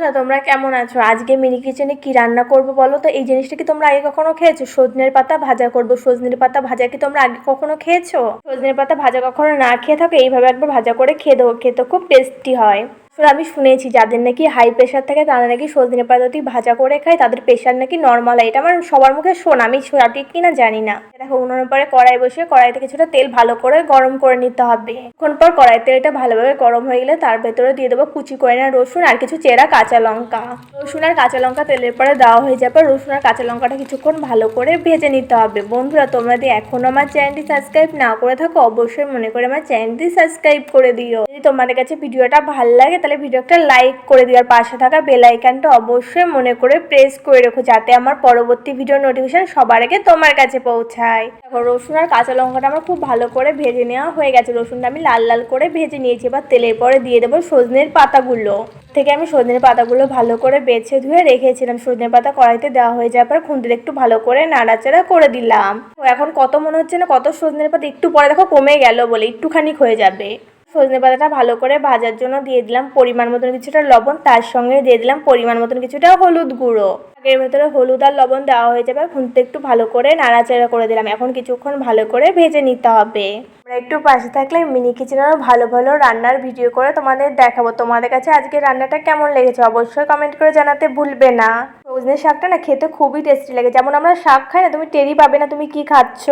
বন্ধুরা, তোমরা কেমন আছো? আজকে মিনি কিচেনে কি রান্না করব বলো তো? এই জিনিসটা কি তোমরা আগে কখনো খেয়েছো? সজনের পাতা ভাজা করব। সজনের পাতা ভাজা কি তোমরা আগে কখনো খেয়েছো? সজনের পাতা ভাজা কখনো না খেয়ে থাকো, এইভাবে একবার ভাজা করে খেয়ে দেবো। খেতে খুব টেস্টি হয়। আমি শুনেছি যাদের নাকি হাই প্রেশার থাকে, তারা নাকি সজনে পাতা দিয়ে ভাজা করে খায়, তাদের প্রেশার নাকি নর্মাল হয়। এটা আমার সবার মুখে শোনা, আমি সঠিক কিনা জানি না। দেখো, উনুনের পরে কড়াই বসে কড়াইতে কিছুটা তেল ভালো করে গরম করে নিতে হবে। এখন পর কড়াই তেলটা ভালোভাবে গরম হয়ে গেলে তার ভেতরে দিয়ে দেবো কুচি করে না রসুন আর কিছু চেরা কাঁচা লঙ্কা। রসুন আর কাঁচা লঙ্কা তেলের পরে দেওয়া হয়ে যাবে রসুন আর কাঁচা লঙ্কাটা কিছুক্ষণ ভালো করে ভেজে নিতে হবে। বন্ধুরা, তোমরা যদি এখনও আমার চ্যানেলটি সাবস্ক্রাইব না করে থাকো, অবশ্যই মনে করে আমার চ্যানেলটি সাবস্ক্রাইব করে দিও। যদি তোমাদের কাছে ভিডিওটা ভালো লাগে ভিডিওটা লাইক করে দিও আর পাশে থাকা বেল আইকনটা অবশ্যই মনে করে প্রেস করে রেখো যাতে আমার পরবর্তী ভিডিও নোটিফিকেশন সবার আগে তোমার কাছে পৌঁছায়। দেখো, রসুন আর কাঁচা লঙ্কাটা আমার খুব ভালো করে ভেজে নেওয়া হয়ে গেছে। রসুনটা আমি লাল লাল করে ভেজে নিয়েছি। এবার তেলের পরে দিয়ে দেবো সজনের পাতাগুলো। থেকে আমি সজনের পাতাগুলো ভালো করে বেছে ধুয়ে রেখেছিলাম। সজনের পাতা কড়াইতে দেওয়া হয়ে যাওয়ার পর খুন্তিতে একটু ভালো করে নাড়াচাড়া করে দিলাম। এখন কত মনে হচ্ছে না কত সজনের পাতা একটু পরে দেখো কমে গেল বলে একটুখানি হয়ে যাবে। সজনে পাতাটা ভালো করে ভাজার জন্য দিয়ে দিলাম পরিমাণ মতন কিছুটা লবণ, তার সঙ্গে দিয়ে দিলাম পরিমাণ মতন কিছুটা হলুদ গুঁড়ো। এর ভেতরে হলুদ আর লবণ দেওয়া হয়ে যাবে খুনতে একটু ভালো করে নাড়াচাড়া করে দিলাম। এখন কিছুক্ষণ ভালো করে ভেজে নিতে হবে। আমরা একটু পাশে থাকলে মিনি কিচেনেরও ভালো ভালো রান্নার ভিডিও করে তোমাদের দেখাবো। তোমাদের কাছে আজকে রান্নাটা কেমন লেগেছে অবশ্যই কমেন্ট করে জানাতে ভুলবে না। সজনে শাকটা না খেতে খুবই টেস্টি লাগে। যেমন আমরা শাক খাই না, তুমি টেরি পাবে না তুমি কি খাচ্ছ।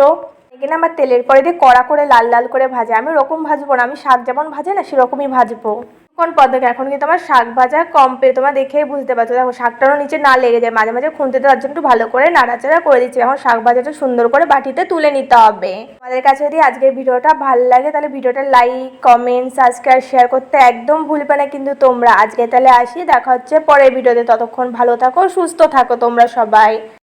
এখানে আমার তেলের পরে দিয়ে কড়া করে, লাল লাল করে ভাজা। আমি ওরকম ভাজবো না, আমি শাক যেমন ভাজে না, সেরকমই ভাজবো। কোন পদ্ধতি? এখন কিন্তু আমার শাক ভাজা কমপ্লিট তোমার দেখেই বুঝতে পারছ। দেখো, শাকটারও নিচে না লেগে যায়, মাঝে মাঝে খুনতে দেওয়ার জন্য একটু ভালো করে নাড়াচাড়া করে দিচ্ছি। এখন শাক ভাজাটা সুন্দর করে বাটিতে তুলে নিতে হবে। আমাদের কাছে যদি আজকের ভিডিওটা ভালো লাগে, তাহলে ভিডিওটা লাইক কমেন্ট সাবস্ক্রাইব শেয়ার করতে একদম ভুলবে না কিন্তু তোমরা। আজকে তাহলে আসি, দেখা হচ্ছে পরের ভিডিওতে। ততক্ষণ ভালো থাকো, সুস্থ থাকো তোমরা সবাই।